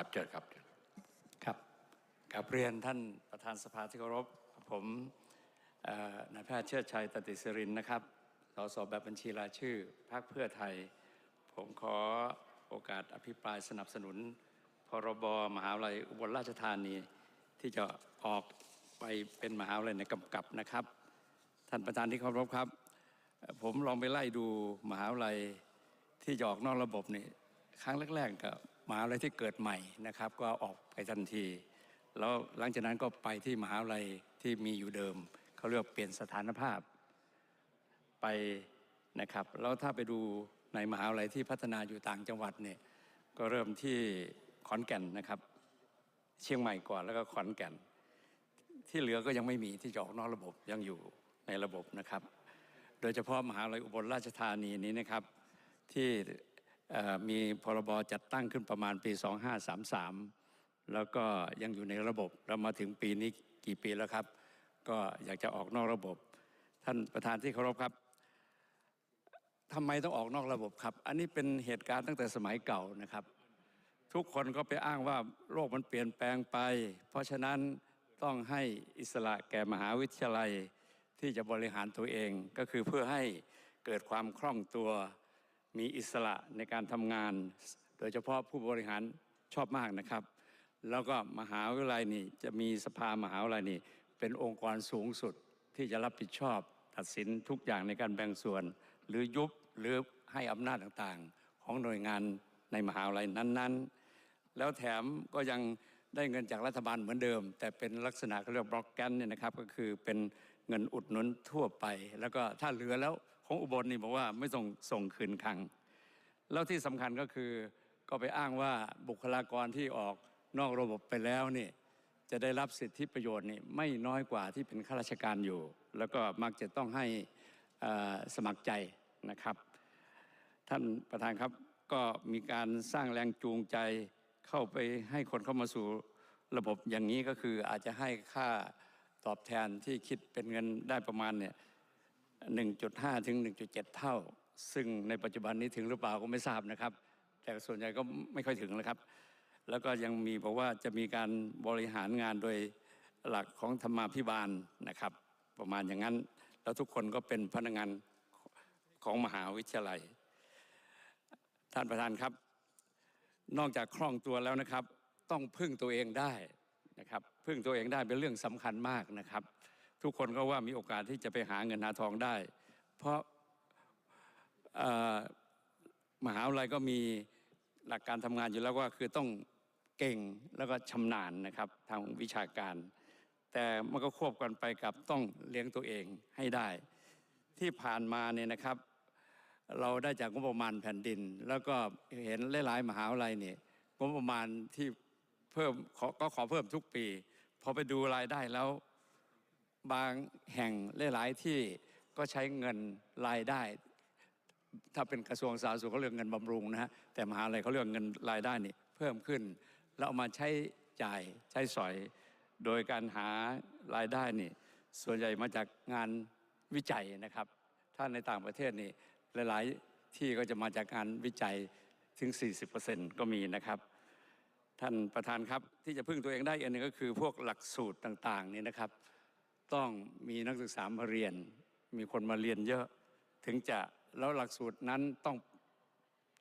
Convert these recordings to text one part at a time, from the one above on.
ครับเชิญครับเชิญครับกับเรียนท่านประธานสภาที่เคารพผมเอ่อนายแพทย์เชิดชัยตติสิรินนะครับสสแบบบัญชีรายชื่อพรรคเพื่อไทย ผมขอโอกาสอภิปรายสนับสนุน พรบมหาวิทยาลัยอุบลราชธานี ที่จะออกไปเป็นมหาวิทยาลัยในกำกับนะครับ ท่านประธานที่เคารพครับเอ่อผมลองไปไล่ดูมหาวิทยาลัยที่จะออกนอกระบบนี่ครั้งแรกๆกับ มหาวิทยาลัยที่เกิดใหม่นะครับ ก็ออกไปทันที แล้วหลังจากนั้นก็ไปที่มหาวิทยาลัยที่มีอยู่เดิมเขาเรียกเปลี่ยนสถานภาพไปนะครับ แล้วถ้าไปดูในมหาวิทยาลัยที่พัฒนาอยู่ต่างจังหวัดเนี่ยก็เริ่มที่ขอนแก่นนะครับ เชียงใหม่ก่อนแล้วก็ขอนแก่น ที่เหลือก็ยังไม่มีที่จะออกนอกระบบยังอยู่ในระบบนะครับ โดยเฉพาะมหาวิทยาลัยอุบลราชธานีนี้นะครับที่ มีพรบจัดตั้งขึ้นประมาณปี 2533 แล้วก็ยังอยู่ในระบบแล้วมาถึงปีนี้กี่ปีแล้วครับ ก็อยากจะออกนอกระบบ ท่านประธานที่เคารพครับทำไมต้องออกนอกระบบครับ อันนี้เป็นเหตุการณ์ตั้งแต่สมัยเก่านะครับ ทุกคนก็ไปอ้างว่าโลกมันเปลี่ยนแปลงไป เพราะฉะนั้นต้องให้อิสระแก่มหาวิทยาลัยที่จะบริหารตัวเองก็คือเพื่อให้เกิดความคล่องตัว มีอิสระในการทำงาน โดยเฉพาะผู้บริหารชอบมากนะครับ แล้วก็มหาวิทยาลัยนี่จะมีสภามหาวิทยาลัยนี่เป็นองค์กรสูงสุดที่จะรับผิดชอบ ตัดสินทุกอย่างในการแบ่งส่วน หรือยุบหรือให้อำนาจต่างๆ ของหน่วยงานในมหาวิทยาลัยนั้นๆ แล้วแถมก็ยังได้เงินจากรัฐบาลเหมือนเดิม แต่เป็นลักษณะเขาเรียกบล็อกแกนเนี่ยนะครับก็คือเป็นเงินอุดหนุนทั่วไป แล้วก็ถ้าเหลือแล้ว ของอุบลนี่บอกว่าไม่ส่งส่งคืนคลัง แล้วที่สำคัญก็คือก็ไปอ้างว่าบุคลากรที่ออกนอกระบบไปแล้วนี่จะได้รับสิทธิประโยชน์นี่ไม่น้อยกว่าที่เป็นข้าราชการอยู่ แล้วก็มักจะต้องให้สมัครใจนะครับ ท่านประธานครับก็มีการสร้างแรงจูงใจเข้าไปให้คนเข้ามาสู่ระบบอย่างนี้ก็คืออาจจะให้ค่าตอบแทนที่คิดเป็นเงินได้ประมาณเนี่ย 1.5 ถึง 1.7 เท่า ซึ่งในปัจจุบันนี้ถึงหรือเปล่าก็ไม่ทราบนะครับ แต่ส่วนใหญ่ก็ไม่ค่อยถึงนะครับ แล้วก็ยังมีบอกว่าจะมีการบริหารงานโดยหลักของธรรมาภิบาลนะครับ ประมาณอย่างนั้น แล้วทุกคนก็เป็นพนักงานของมหาวิทยาลัย ท่านประธานครับ นอกจากคล่องตัวแล้วนะครับ ต้องพึ่งตัวเองได้นะครับ พึ่งตัวเองได้เป็นเรื่องสำคัญมากนะครับ ทุกคนก็ว่ามีโอกาสที่จะไปหาเงินหาทองได้ เพราะมหาวิทยาลัยก็มีหลักการทำงานอยู่แล้วว่าคือต้องเก่งแล้วก็ชำนาญนะครับทางวิชาการ แต่มันก็ควบกันไปกับต้องเลี้ยงตัวเองให้ได้ ที่ผ่านมาเนี่ยนะครับ เราได้จากงบประมาณแผ่นดิน แล้วก็เห็นหลายๆมหาวิทยาลัยเนี่ยงบประมาณที่เพิ่มก็ขอเพิ่มทุกปี พอไปดูรายได้แล้ว บางแห่งหลายๆที่ก็ใช้เงินรายได้ ถ้าเป็นกระทรวงสาธารณสุขเขาเรียกเงินบำรุงนะฮะแต่มหาลัยเขาเรียกเงินรายได้นี่เพิ่มขึ้น แล้วเอามาใช้จ่ายใช้สอย โดยการหารายได้นี่ส่วนใหญ่มาจากงานวิจัยนะครับ ถ้าในต่างประเทศนี่หลาย ๆ ที่ก็จะมาจากงานวิจัยถึง 40%ก็มีนะครับ ท่านประธานครับที่จะพึ่งตัวเองได้อันนึงก็คือพวกหลักสูตรต่าง ๆ นี่นะครับ ต้องมีนักศึกษามาเรียน มีคนมาเรียนเยอะ ถึงจะแล้วหลักสูตรนั้นต้อง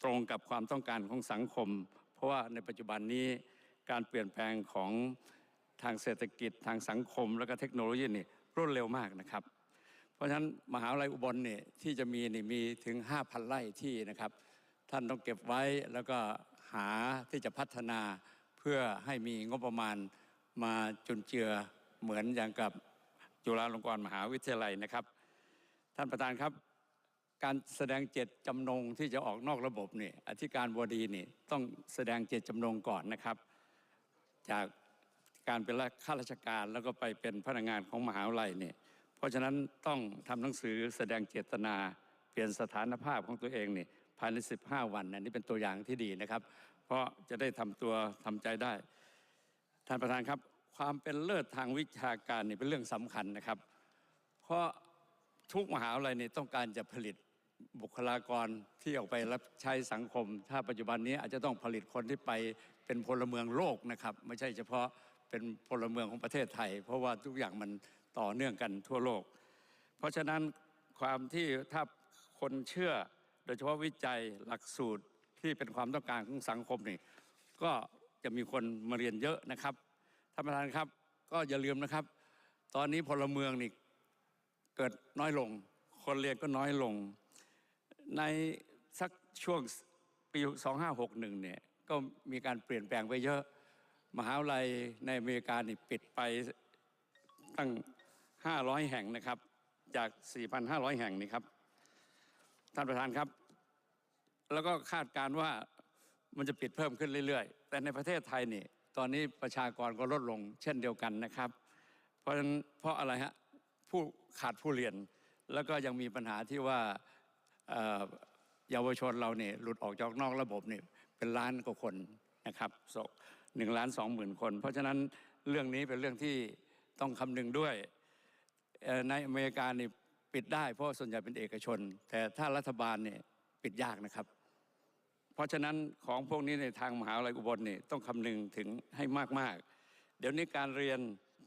ตรงกับความต้องการของสังคม เพราะว่าในปัจจุบันนี้การเปลี่ยนแปลงของทางเศรษฐกิจทางสังคม และก็เทคโนโลยีนี่รวดเร็วมากนะครับ เพราะฉะนั้นมหาวิทยาลัยอุบลเนี่ยที่จะมีนี่มีถึง 5,000ไร่ที่นะครับ ท่านต้องเก็บไว้แล้วก็หาที่จะพัฒนาเพื่อให้มีงบประมาณมาจุนเจือเหมือนอย่างกับ จุฬาลงกรณ์มหาวิทยาลัยนะครับ ท่านประธานครับ การแสดงเจตจำนงที่จะออกนอกระบบนี่อธิการบดีนี่ต้องแสดงเจตจำนงก่อนนะครับ จากการเป็นข้าราชการแล้วก็ไปเป็นพนักงานของมหาวิทยาลัยเนี่ยเพราะฉะนั้นต้องทำหนังสือแสดงเจตนา เปลี่ยนสถานภาพของตัวเองนี่ภายใน 15 วันนนี่เป็นตัวอย่างที่ดีนะครับ เพราะจะได้ทำตัวทำใจได้ ท่านประธานครับ ความเป็นเลิศทางวิชาการนี่เป็นเรื่องสำคัญนะครับ เพราะทุกมหาวิทยาลัยนี่ต้องการจะผลิตบุคลากรที่ออกไปรับใช้สังคม ถ้าปัจจุบันนี้อาจจะต้องผลิตคนที่ไปเป็นพลเมืองโลกนะครับ ไม่ใช่เฉพาะเป็นพลเมืองของประเทศไทย เพราะว่าทุกอย่างมันต่อเนื่องกันทั่วโลก เพราะฉะนั้นความที่ถ้าคนเชื่อโดยเฉพาะวิจัยหลักสูตรที่เป็นความต้องการของสังคมนี่ก็จะมีคนมาเรียนเยอะนะครับ ท่านประธานครับ ก็อย่าลืมนะครับ ตอนนี้พลเมืองนี่เกิดน้อยลง คนเรียนก็น้อยลง ในสักช่วงปี2561เนี่ยก็มีการเปลี่ยนแปลงไปเยอะ มหาวิทยาลัยในอเมริกานี่ปิดไปตั้ง 500 แห่งนะครับ จาก 4,500 แห่งนี่ครับ ท่านประธานครับ แล้วก็คาดการว่ามันจะปิดเพิ่มขึ้นเรื่อย ๆ แต่ในประเทศไทยนี่ ตอนนี้ประชากรก็ลดลงเช่นเดียวกันนะครับ เพราะฉะนั้นเพราะอะไรฮะผู้ขาดผู้เรียน แล้วก็ยังมีปัญหาที่ว่าเยาวชนเราเนี่ยหลุดออกจากนอกระบบเนี่ยเป็นล้านกว่าคนนะครับหนึ่งล้านสองหมื่นคน เพราะฉะนั้นเรื่องนี้เป็นเรื่องที่ต้องคำนึงด้วยในอเมริกานี่ปิดได้เพราะส่วนใหญ่เป็นเอกชน แต่ถ้ารัฐบาลเนี่ยปิดยากนะครับ เพราะฉะนั้นของพวกนี้ในทางมหาวิทยาลัยอุบลนี่ต้องคำนึงถึงให้มากๆ เดี๋ยวนี้การเรียน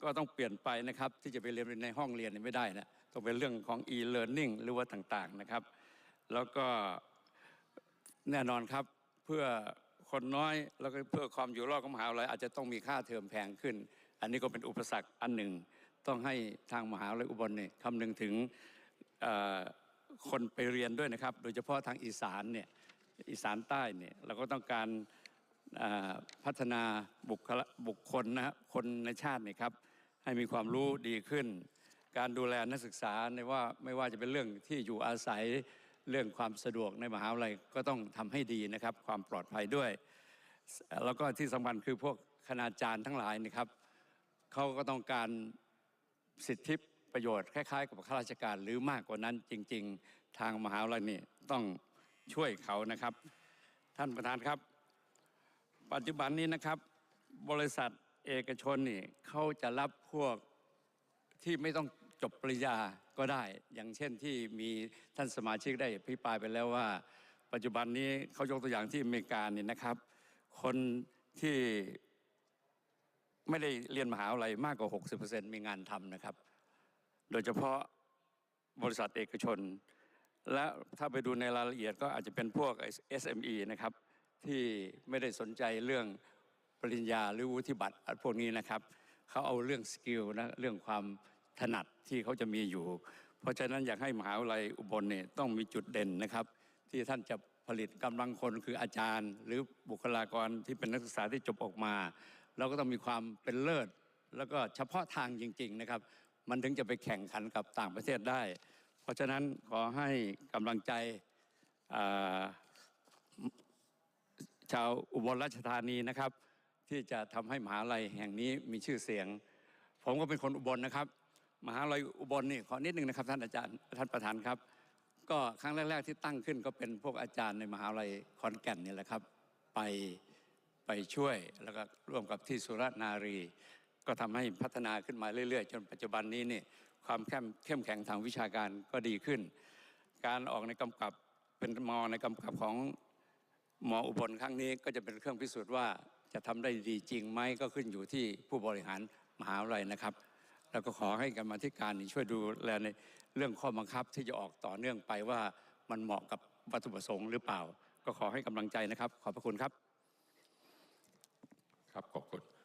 ก็ต้องเปลี่ยนไปนะครับ ที่จะไปเรียนในห้องเรียนนี่ไม่ได้นะต้องเป็นเรื่องของ e-learning หรือว่าต่างๆนะครับ แล้วก็แน่นอนครับเพื่อคนน้อยแล้วก็เพื่อความอยู่รอดของมหาวิทยาลัยอาจจะต้องมีค่าเทอมแพงขึ้น อันนี้ก็เป็นอุปสรรคอันหนึ่ง ต้องให้ทางมหาวิทยาลัยอุบลเนี่ยคำนึงถึงคนไปเรียนด้วยนะครับ โดยเฉพาะทางอีสานเนี่ย อีสานใต้เนี่ยเราก็ต้องการพัฒนาบุคลบุคคลนะฮะคนในชาติเนี่ยครับให้มีความรู้ดีขึ้น การดูแลนักศึกษาในว่าไม่ว่าจะเป็นเรื่องที่อยู่อาศัยเรื่องความสะดวกในมหาวิทยาลัยก็ต้องทำให้ดีนะครับ ความปลอดภัยด้วย แล้วก็ที่สำคัญคือพวกคณาจารย์ทั้งหลายนะครับเขาก็ต้องการสิทธิประโยชน์คล้ายๆ กับข้าราชการหรือมากกว่านั้นจริง ๆ ทางมหาวิทยาลัยนี่ต้อง ช่วยเขานะครับ ท่านประธานครับ ปัจจุบันนี้นะครับ บริษัทเอกชนนี่เขาจะรับพวกที่ไม่ต้องจบปริญญาก็ได้ อย่างเช่นที่มีท่านสมาชิกได้อภิปรายไปแล้วว่า ปัจจุบันนี้เขายกตัวอย่างที่อเมริกานี่นะครับ คนที่ไม่ได้เรียนมหาวิทยาลัยมากกว่า 60%มีงานทำนะครับ โดยเฉพาะบริษัทเอกชน และถ้าไปดูในรายละเอียดก็อาจจะเป็นพวก SME นะครับที่ไม่ได้สนใจเรื่องปริญญาหรือวุฒิบัตรพวกนี้นะครับเขาเอาเรื่องสกิลนะเรื่องความถนัดที่เขาจะมีอยู่ เพราะฉะนั้นอยากให้มหาวิทยาลัยอุบลเนี่ยต้องมีจุดเด่นนะครับ ที่ท่านจะผลิตกำลังคนคืออาจารย์ หรือบุคลากรที่เป็นนักศึกษาที่จบออกมา เราก็ต้องมีความเป็นเลิศ แล้วก็เฉพาะทางจริง ๆ นะครับ มันถึงจะไปแข่งขันกับต่างประเทศได้ เพราะฉะนั้นขอให้กำลังใจชาวอุบลราชธานีนะครับ ที่จะทำให้มหาลัยแห่งนี้มีชื่อเสียง ผมก็เป็นคนอุบลนะครับ มหาลัยอุบลนี่ขอนิดนึงนะครับ ท่านอาจารย์ท่านประธานครับ ก็ครั้งแรก ๆ ที่ตั้งขึ้นก็เป็นพวกอาจารย์ในมหาลัยขอนแก่นนี่แหละครับ ไปไปช่วยแล้วก็ร่วมกับที่สุรนารี ก็ทำให้พัฒนาขึ้นมาเรื่อย ๆ จนปัจจุบันนี้นี่ ความเข้มแข็งทางวิชาการก็ดีขึ้น การออกในกำกับเป็นมอในกำกับของหมออุบลครั้งนี้ก็จะเป็นเครื่องพิสูจน์ว่าจะทำได้ดีจริงไหมก็ขึ้นอยู่ที่ผู้บริหารมหาวิทยาลัยนะครับ แล้วก็ขอให้กรรมธิการช่วยดูแลในเรื่องข้อบังคับที่จะออกต่อเนื่องไปว่ามันเหมาะกับวัตถุประสงค์หรือเปล่า ก็ขอให้กำลังใจนะครับ ขอบพระคุณครับ ครับขอบคุณ